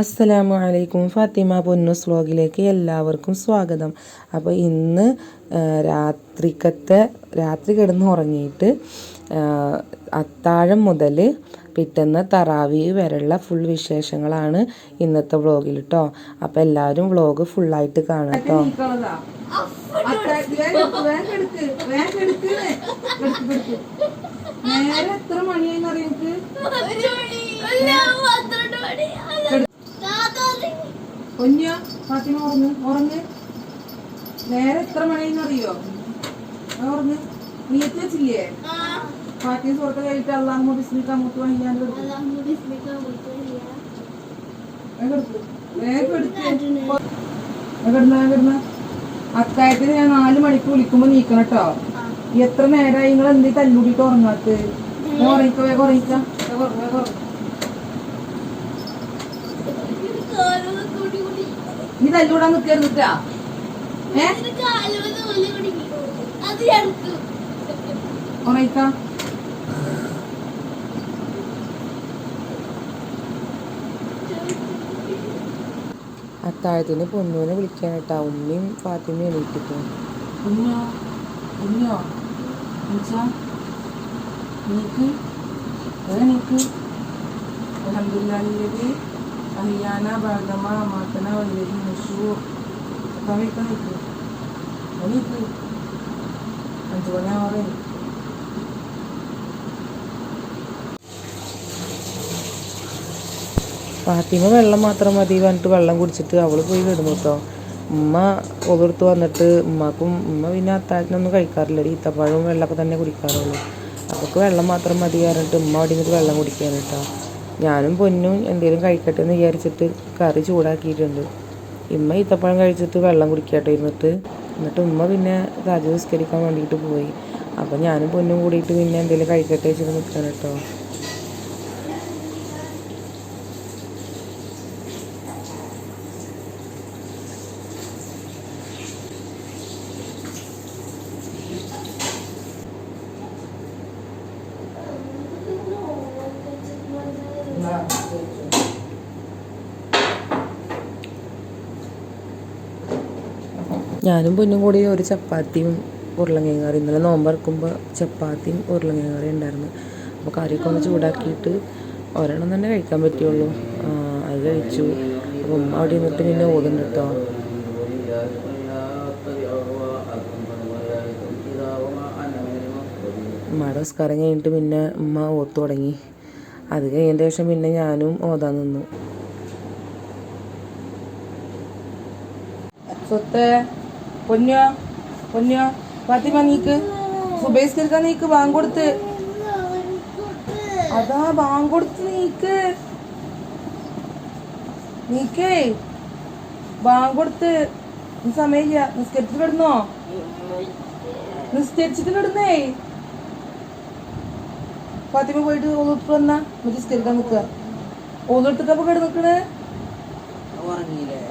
അസ്സലാമു അലൈക്കും. ഫാത്തിമ പൊന്നൂസ് വ്ലോഗിലേക്ക് എല്ലാവർക്കും സ്വാഗതം. അപ്പോൾ ഇന്ന് രാത്രിക്കത്തെ രാത്രി കിടന്ന് ഉറങ്ങിയിട്ട് അത്താഴം മുതൽ പിറ്റേന്ന് തറാവി വരെയുള്ള ഫുൾ വിശേഷങ്ങളാണ് ഇന്നത്തെ വ്ളോഗിൽ കേട്ടോ അപ്പോൾ എല്ലാവരും വ്ളോഗ് ഫുള്ളായിട്ട് കാണാം കേട്ടോ നേരെ എത്ര മണിയായി അറിയക്ക് പൊന്നിയ ഫാത്തിമ ഉറങ്ങ് ഉറങ്ങ്. നേരെ എത്ര മണിയായി അറിയോ ഉറങ്ങ്. നീത്ത് വെച്ചില്ലേ ഫാത്തിമ സുഹൃത്ത് കഴിഞ്ഞിട്ട് അള്ളാഹ് ബിസ്മിക്ക കിടന്ന കിടന്ന. അത്തായത്തിന് ഞാൻ നാല് മണിക്ക് വിളിക്കുമ്പോ നീക്കണം കേട്ടോ എത്ര നേരമായി നിങ്ങൾ എന്തേ തല്ലൂടിട്ട് ഉറങ്ങാത്ത ഉറങ്ങിക്കോ ഉറങ്ങിക്ക. വേഗം ഉറങ്ങിക്ക വേഗം ഉറങ്ങ്, വേഗം ഉറങ്ങ്. നീ തല്ലൂടാൻ ഉറങ്ങിക്ക. അത്താഴത്തിന് പൊന്നൂനെ വിളിക്കാൻ കേട്ടാ ഉമ്മയും ഫാത്തിമയും എണീറ്റിട്ടു കുഞ്ഞോ അതെ എന്നുവെച്ചാ നീക്ക് ഏ അഹിയാന ബാഗമ മാത്തന വല്ലേരി മുഷു സമയത്ത് നീക്ക് നീക്ക് അഞ്ചു മണിയാവറേ ഫാത്തിമ വെള്ളം മാത്രം മതി പറഞ്ഞിട്ട് വെള്ളം കുടിച്ചിട്ട് അവൾ പോയി കിടന്നു കേട്ടോ. ഉമ്മ ഒതെടുത്ത് വന്നിട്ട് ഉമ്മക്കും ഉമ്മ പിന്നെ അത്താഴത്തിനൊന്നും കഴിക്കാറില്ല ഈത്തപ്പഴവും വെള്ളമൊക്കെ തന്നെ കുടിക്കാറുള്ളൂ. അവൾക്ക് വെള്ളം മാത്രം മതി പറഞ്ഞിട്ട് ഉമ്മ അവിടെ വെള്ളം കുടിക്കാൻ കേട്ടോ. ഞാനും പൊന്നും എന്തെങ്കിലും കഴിക്കട്ടെ എന്ന് വിചാരിച്ചിട്ട് കറി ചൂടാക്കിയിട്ടുണ്ട്. ഇമ്മ ഈത്തപ്പഴം കഴിച്ചിട്ട് വെള്ളം കുടിക്കട്ടെ ഇരുന്നിട്ട്. എന്നിട്ട് ഉമ്മ പിന്നെ രാജ നിസ്കരിക്കാൻ വേണ്ടിയിട്ട് പോയി. അപ്പം ഞാനും പൊന്നും കൂടിയിട്ട് പിന്നെ എന്തെങ്കിലും കഴിക്കട്ടെ വെച്ചിട്ട് നിൽക്കാൻ കേട്ടോ ഞാനും പൊന്നും കൂടി ഒരു ചപ്പാത്തിയും ഉരുളങ്കിഴങ്ങ് കറി. ഇന്നലെ നോമ്പറക്കുമ്പോൾ ചപ്പാത്തിയും ഉരുളങ്കിഴങ്ങ് കറി ഉണ്ടായിരുന്നു. അപ്പോൾ കറിയൊക്കെ ഒന്ന് ചൂടാക്കിയിട്ട് ഒരെണ്ണം തന്നെ കഴിക്കാൻ പറ്റുള്ളൂ. അത് കഴിച്ചു. അപ്പം അവിടെ നിന്നിട്ട് പിന്നെ ഓടുന്നു കേട്ടോ ഉമ്മയുടെ നിസ്കാരം കഴിഞ്ഞിട്ട് പിന്നെ ഉമ്മ ഓത്തു തുടങ്ങി. അത് കഴിഞ്ഞതിന് ശേഷം പിന്നെ ഞാനും ഓതാൻ നിന്നു. പൊന്നോ പൊന്നു ഫാത്തിമ നീക്ക്. സുബേസ്കരിക്കാൻ നീക്ക് ബാങ്ക് കൊടുത്ത് അതാ ബാങ്ക് കൊടുത്ത് നീക്ക്. നീക്കേ ബാങ്ക് കൊടുത്ത് നീ സമയമില്ല. നിസ്കരിച്ചിട്ട് കിടന്നോ? നിസ്കരിച്ചിട്ട് കിടന്നേ. ഫാത്തിമ പോയിട്ട് ഓതിട്ട് വന്നാ. നിസ്കരിക്കാൻ നിക്കുക ഓതിട്ടിട്ടപ്പോ കിടന്നിക്കണേ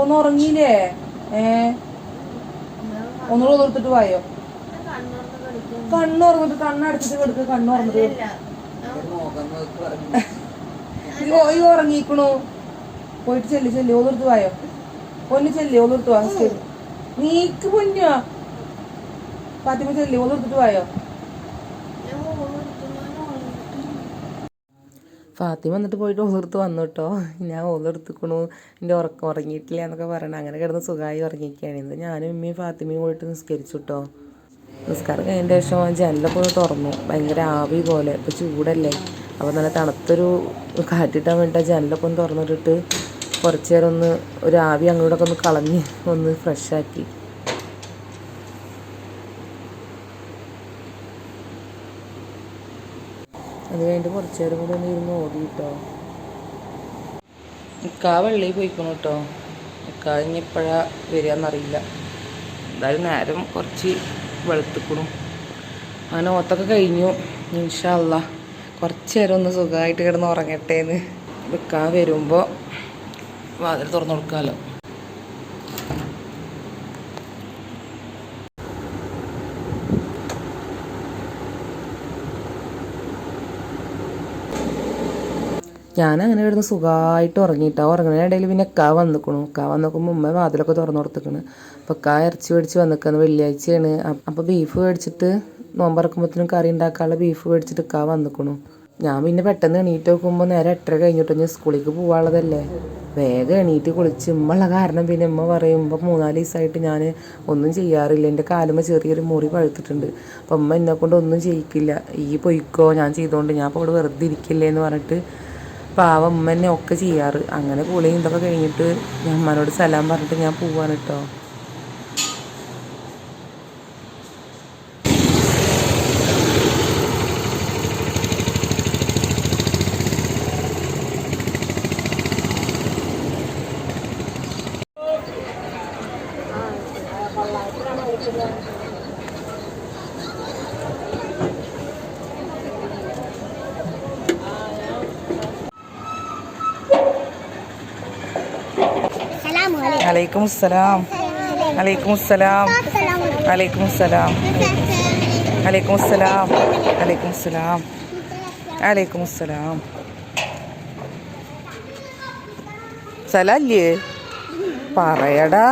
ഒന്ന് ഉറങ്ങിയില്ലേ? ഏ? ഒന്നുകൂടെ ഓർത്തിട്ട് വായോ? കണ്ണുറന്നിട്ട് കണ്ണടച്ചിട്ട് കിടക്ക് കണ്ണുറന്നിട്ട് ഈ ഉറങ്ങിക്കണു പോയിട്ട് ചെല്ലി ചെല്ലി ഓതിർത്ത് വായോ? പൊന്നു ചെല്ലി ഓതിർത്ത് വാ നീക്ക് പൊന്നോ പാത്തിമ ചെല്ലി ഓതിർത്തിട്ട് വായോ? ഫാത്തിമ വന്നിട്ട് പോയിട്ട് ഓതിർത്ത് വന്നു കേട്ടോ ഞാൻ ഓതെടുത്തിക്കണു എന്റെ ഉറക്കം ഉറങ്ങിയിട്ടില്ല എന്നൊക്കെ പറയണം. അങ്ങനെ കിടന്ന് സുഖമായി ഉറങ്ങിയിരിക്കുകയാണ്. ഇന്ന് ഞാനും ഉമ്മയും ഫാത്തിമയും പോയിട്ട് നിസ്കരിച്ചു കേട്ടോ നിസ്കാരം കഴിഞ്ഞ ശേഷം ജനലൊക്കെ ഒന്ന് തുറന്നു. ഭയങ്കര ആവി പോലെ. ഇപ്പോൾ ചൂടല്ലേ. അപ്പോൾ നല്ല തണുത്തൊരു കാറ്റിട്ടാൻ വേണ്ടിയിട്ട് ജനലൊക്കെ ഒന്ന് തുറന്നിട്ടിട്ട് കുറച്ച് നേരം ഒന്ന് ഒരു ആവി അങ്ങോട്ടൊക്കെ ഒന്ന് കളഞ്ഞ് ഒന്ന് ഫ്രഷാക്കി അത് കഴിഞ്ഞിട്ട് കുറച്ച് നേരം കൂടി ഒന്ന് ഇരുന്ന് ഓടി കേട്ടോ. ഇക്കാ വെള്ളി പോയിക്കണു കേട്ടോ. ഇക്കാ ഇനി എപ്പോഴാ വരികയെന്നറിയില്ല. എന്തായാലും നേരം കുറച്ച് വെളുത്തിക്കണം. അങ്ങനെ ഓത്തൊക്കെ കഴിഞ്ഞു. ഇൻഷല്ല കുറച്ച് നേരം ഒന്ന് സുഖമായിട്ട് കിടന്ന് ഉറങ്ങട്ടെ എന്ന് വരുമ്പോൾ വാതിൽ തുറന്നു കൊടുക്കാമല്ലോ ഞാൻ അങ്ങനെ ഇവിടുന്ന് സുഖമായിട്ട് ഉറങ്ങിയിട്ടാ. ഉറങ്ങുന്ന ഇടയിൽ പിന്നെ കാ വന്നിക്കണു. കാ വന്നിക്കുമ്പോൾ ഉമ്മ വാതിലൊക്കെ തുറന്നു കൊടുത്തിക്കണ്. അപ്പോൾ കാ ഇറച്ചി മേടിച്ച് വന്നിക്കുന്നു വെള്ളിയാഴ്ചയാണ്. അപ്പോൾ ബീഫ് മേടിച്ചിട്ട് നോമ്പറക്കുമ്പോഴത്തേനും കറി ഉണ്ടാക്കാനുള്ള ബീഫ് മേടിച്ചിട്ട് കാ വന്നിക്കണു. ഞാൻ പിന്നെ പെട്ടെന്ന് എണീറ്റ് നോക്കുമ്പോൾ നേരെ എട്ടര കഴിഞ്ഞിട്ട് ഞാൻ സ്കൂളിലേക്ക് പോകാനുള്ളതല്ലേ വേഗം എണീറ്റ് കുളിച്ച്. ഉമ്മയുള്ള കാരണം പിന്നെ ഉമ്മ പറയുമ്പോൾ മൂന്നാൽ ദിവസമായിട്ട് ഞാൻ ഒന്നും ചെയ്യാറില്ല. എന്റെ കാലുമ്മ ചെറിയൊരു മുറി പഴുത്തിട്ടുണ്ട്. അപ്പം ഉമ്മ എന്നെ കൊണ്ട് ഒന്നും ചെയ്യിക്കില്ല. ഈ പൊയ്ക്കോ ഞാൻ ചെയ്തുകൊണ്ട് ഞാൻ അപ്പോൾ ഇവിടെ വെറുതെ ഇരിക്കില്ലേ എന്ന് പറഞ്ഞിട്ട് പാവം ഉമ്മ എന്നെ ഒക്കെ ചെയ്യാറ്. അങ്ങനെ കൂളിങ് ഇതൊക്കെ കഴിഞ്ഞിട്ട് ഞാൻ അമ്മനോട് സലാം പറഞ്ഞിട്ട് ഞാൻ പോവാണ് കേട്ടോ അലൈക്കും അസ്സലാം അലൈക്കും അസ്സലാം അലൈക്കും അസ്സലാം അലൈക്കും അസ്സലാം അലൈക്കും അസ്സലാം അലൈക്കും അസ്സലാം സലല്ലേ പറയടാ.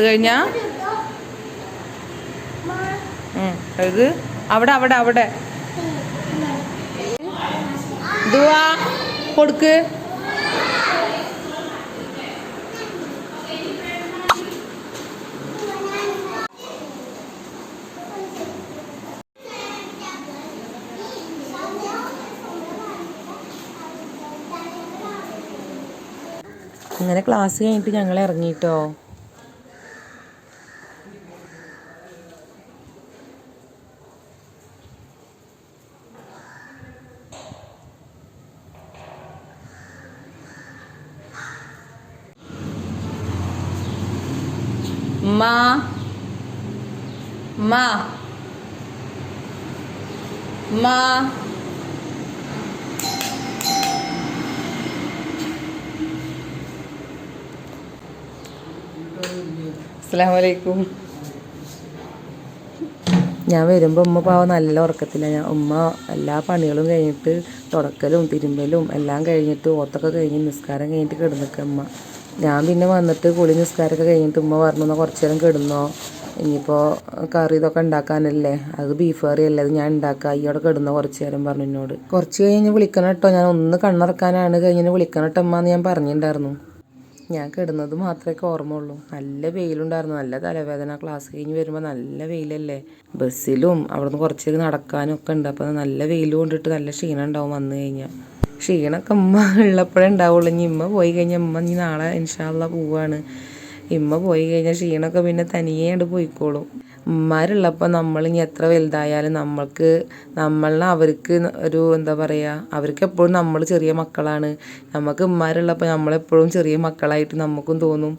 എസ് കഴിഞ്ഞാ? ഉം, എഴുത് അവിടെ അവിടെ അവിടെ. ദുവാ കൊടുക്ക്. അങ്ങനെ ക്ലാസ് കഴിഞ്ഞിട്ട് ഞങ്ങൾ ഇറങ്ങിട്ടോ? Ma. അസ്സലാമു അലൈക്കും ഞാൻ വരുമ്പോൾ ഉമ്മ പാവ നല്ല ഉറക്കത്തില്ല ഞാൻ ഉമ്മ എല്ലാ പണികളും കഴിഞ്ഞിട്ട് തുടക്കലും തിരുമ്പലും എല്ലാം കഴിഞ്ഞിട്ട് ഓത്തൊക്കെ കഴിഞ്ഞ് നിസ്കാരം കഴിഞ്ഞിട്ട് കിടന്നിക്കുക ഉമ്മ. ഞാൻ പിന്നെ വന്നിട്ട് കുളി നിസ്കാരമൊക്കെ കഴിഞ്ഞിട്ട് ഉമ്മ പറഞ്ഞു കുറച്ച് നേരം കിടന്നോ. ഇനിയിപ്പോൾ കറി ഇതൊക്കെ ഉണ്ടാക്കാനല്ലേ? അത് ബീഫ് കറി അല്ലേ? അത് ഞാൻ ഉണ്ടാക്കാം. അയ്യോടെ കിടന്ന് കുറച്ച് നേരം പറഞ്ഞു എന്നോട്. കുറച്ച് കഴിഞ്ഞ് വിളിക്കണം കേട്ടോ ഞാൻ ഒന്ന് കണ്ണിറക്കാനാണ് കഴിഞ്ഞ് വിളിക്കണം കേട്ടോ അമ്മ എന്ന് ഞാൻ പറഞ്ഞിട്ടുണ്ടായിരുന്നു. ഞാൻ കിടന്നത് മാത്രമേ ഓർമ്മയുള്ളൂ. നല്ല വെയിലുണ്ടായിരുന്നു. നല്ല തലവേദന. ക്ലാസ് കഴിഞ്ഞ് വരുമ്പോൾ നല്ല വെയിലല്ലേ? ബസ്സിലും അവിടുന്ന് കുറച്ചേക്ക് നടക്കാനും ഒക്കെ ഉണ്ട്. അപ്പോൾ നല്ല വെയിൽ കൊണ്ടിട്ട് നല്ല ക്ഷീണം ഉണ്ടാവും വന്നു കഴിഞ്ഞാൽ ക്ഷീണമൊക്കെ ഉമ്മ ഉള്ളപ്പോഴേ ഉണ്ടാവുള്ളൂ. ഇനി ഇമ്മ പോയി കഴിഞ്ഞാൽ ഉമ്മ ഇനി നാളെ ഇൻഷാല്ല പോവാണ്. ഇമ്മ പോയി കഴിഞ്ഞാൽ ക്ഷീണമൊക്കെ പിന്നെ തനിയേ അങ്ങോട്ട് പോയിക്കോളും. ഉമ്മാരുള്ളപ്പോൾ നമ്മൾ ഇനി എത്ര വലുതായാലും നമ്മൾക്ക് നമ്മളെ അവർക്ക് ഒരു എന്താ പറയുക അവർക്ക് എപ്പോഴും നമ്മൾ ചെറിയ മക്കളാണ്. നമുക്ക് ഉമ്മാരുള്ളപ്പോൾ നമ്മളെപ്പോഴും ചെറിയ മക്കളായിട്ട് നമുക്കും തോന്നും.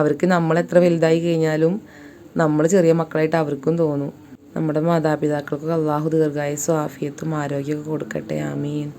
അവർക്ക് നമ്മൾ എത്ര വലുതായി കഴിഞ്ഞാലും നമ്മൾ ചെറിയ മക്കളായിട്ട് അവർക്കും തോന്നും. നമ്മുടെ മാതാപിതാക്കൾക്ക് അള്ളാഹു ദീർഘായുസും ആഫിയത്തും ആരോഗ്യമൊക്കെ കൊടുക്കട്ടെ. ആമീൻ.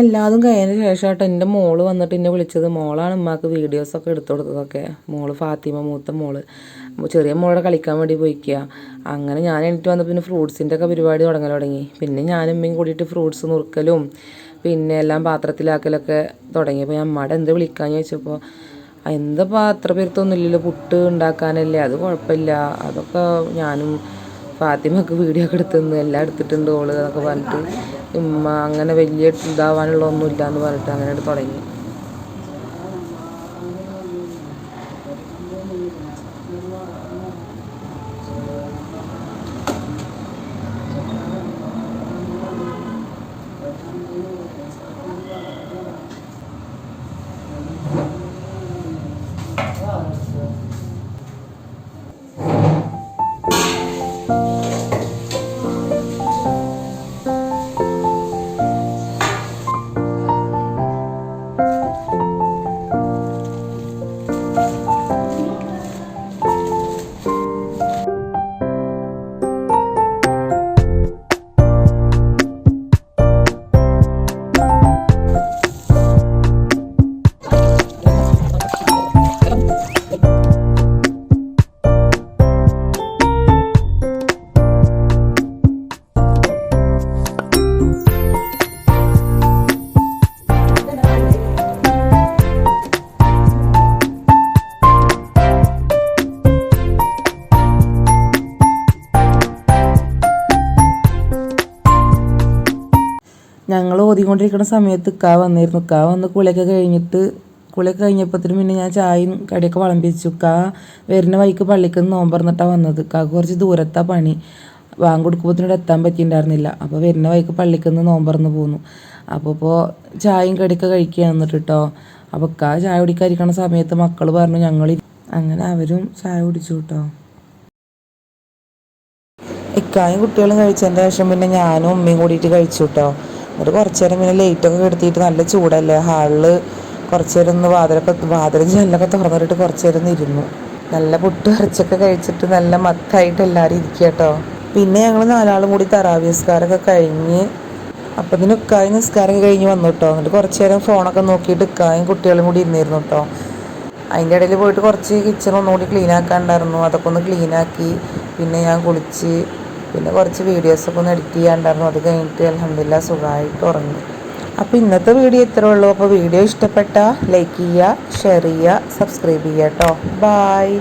എല്ലാതും കഴിഞ്ഞതിന് ശേഷമായിട്ട് എന്റെ മോൾ വന്നിട്ട് എന്നെ വിളിച്ചത്. മോളാണ് ഉമ്മാക്ക് വീഡിയോസൊക്കെ എടുത്തു കൊടുത്തതൊക്കെ. മോൾ ഫാത്തിമ മൂത്ത മോൾ. ചെറിയ മോളെ കളിക്കാൻ വേണ്ടി പോയിക്കുക അങ്ങനെ ഞാൻ എനിക്ക് വന്നപ്പോൾ പിന്നെ ഫ്രൂട്ട്സിന്റെ ഒക്കെ പരിപാടി തുടങ്ങൽ തുടങ്ങി. പിന്നെ ഞാനും ഉമ്മയും കൂടിയിട്ട് ഫ്രൂട്ട്സ് നുറുക്കലും പിന്നെ എല്ലാം പാത്രത്തിലാക്കലൊക്കെ തുടങ്ങിയപ്പോൾ ഞാൻ അമ്മയുടെ എന്ത് വിളിക്കാന്ന് ചോദിച്ചപ്പോൾ എന്താ അത്ര പേർത്തൊന്നും ഇല്ലല്ലോ പുട്ട് ഉണ്ടാക്കാനല്ലേ? അത് കുഴപ്പമില്ല. അതൊക്കെ ഞാനും ഫാത്തിമക്ക് വീഡിയോ ഒക്കെ എടുത്തുനിന്ന് എല്ലാം എടുത്തിട്ടുണ്ട് ഓൾ എന്നൊക്കെ പറഞ്ഞിട്ട് ഉമ്മ അങ്ങനെ വലിയ ഇതാവാനുള്ള ഒന്നും ഇല്ല എന്ന് പറഞ്ഞിട്ട് അങ്ങനെ തുടങ്ങി. ഓതിക്കൊണ്ടിരിക്കുന്ന സമയത്ത് ഇക്കാ വന്നിരുന്നു. ഇക്കാ വന്ന് കുളിയൊക്കെ കഴിഞ്ഞിട്ട് കുളിയൊക്കെ കഴിഞ്ഞപ്പോഴത്തേനും പിന്നെ ഞാൻ ചായയും കടിയൊക്കെ വിളമ്പിച്ചു ഇക്കാ വരുന്ന വഴിക്ക് പള്ളിക്ക് നിന്ന് നോമ്പറന്നിട്ടാണ് വന്നത്. ഇക്കാക്ക് കുറച്ച് ദൂരത്താ പണി. വാങ്ങ് കൊടുക്കുമ്പോഴത്തേനും എത്താൻ പറ്റിയിട്ടുണ്ടായിരുന്നില്ല. അപ്പോൾ വരുന്ന വഴിക്ക് പള്ളിക്ക് നിന്ന് നോമ്പറന്ന് പോന്നു. അപ്പോൾ ഇപ്പോൾ ചായയും കടിയൊക്കെ കഴിക്കുക എന്നിട്ട് കേട്ടോ അപ്പോൾ ഇക്കാ ചായ കുടിക്കാതിരിക്കണ സമയത്ത് മക്കൾ പറഞ്ഞു ഞങ്ങൾ അങ്ങനെ അവരും ചായ കുടിച്ചു കേട്ടോ ഇക്കായും കുട്ടികളും കഴിച്ചതിന്റെ ശേഷം പിന്നെ ഞാനും ഉമ്മയും കൂടിയിട്ട് കഴിച്ചു കേട്ടോ എന്നിട്ട് കുറച്ച് നേരം പിന്നെ ലൈറ്റൊക്കെ കെടുത്തിയിട്ട് നല്ല ചൂടല്ലേ ഹാളിൽ കുറച്ച് നേരം ഒന്ന് വാതിലൊക്കെ വാതിലും ജനലൊക്കെ തുറന്നിട്ട് കുറച്ച് നേരം ഇരുന്നു. നല്ല പുട്ട് ഇറച്ചൊക്കെ കഴിച്ചിട്ട് നല്ല മത്തായിട്ട് എല്ലാവരും ഇരിക്കുക കേട്ടോ. പിന്നെ ഞങ്ങൾ നാലാളും കൂടി തറാവി നിസ്കാരമൊക്കെ കഴിഞ്ഞ് അപ്പം ഇതിന് ഉക്കായും നിസ്കാരം കഴിഞ്ഞ് വന്നു കേട്ടോ. എന്നിട്ട് കുറച്ച് നേരം ഫോണൊക്കെ നോക്കിയിട്ട് ഉക്കായും കുട്ടികളും കൂടി ഇരുന്നിരുന്നു കേട്ടോ. അതിന്റെ ഇടയിൽ പോയിട്ട് കുറച്ച് കിച്ചൺ ഒന്നുകൂടി ക്ലീൻ ആക്കാണ്ടായിരുന്നു അതൊക്കെ ഒന്ന് ക്ലീനാക്കി പിന്നെ ഞാൻ കുളിച്ച് പിന്നെ കുറച്ച് വീഡിയോസൊക്കെ ഒന്ന് എഡിറ്റ് ചെയ്യാണ്ടായിരുന്നു അത് കഴിഞ്ഞിട്ട് അലഹമില്ല സുഖമായിട്ട് ഉറങ്ങി. അപ്പോൾ ഇന്നത്തെ വീഡിയോ ഇത്രേ ഉള്ളൂ. അപ്പോൾ വീഡിയോ ഇഷ്ടപ്പെട്ടാൽ ലൈക്ക് ചെയ്യുക ഷെയർ ചെയ്യുക സബ്സ്ക്രൈബ് ചെയ്യുക കേട്ടോ ബായ്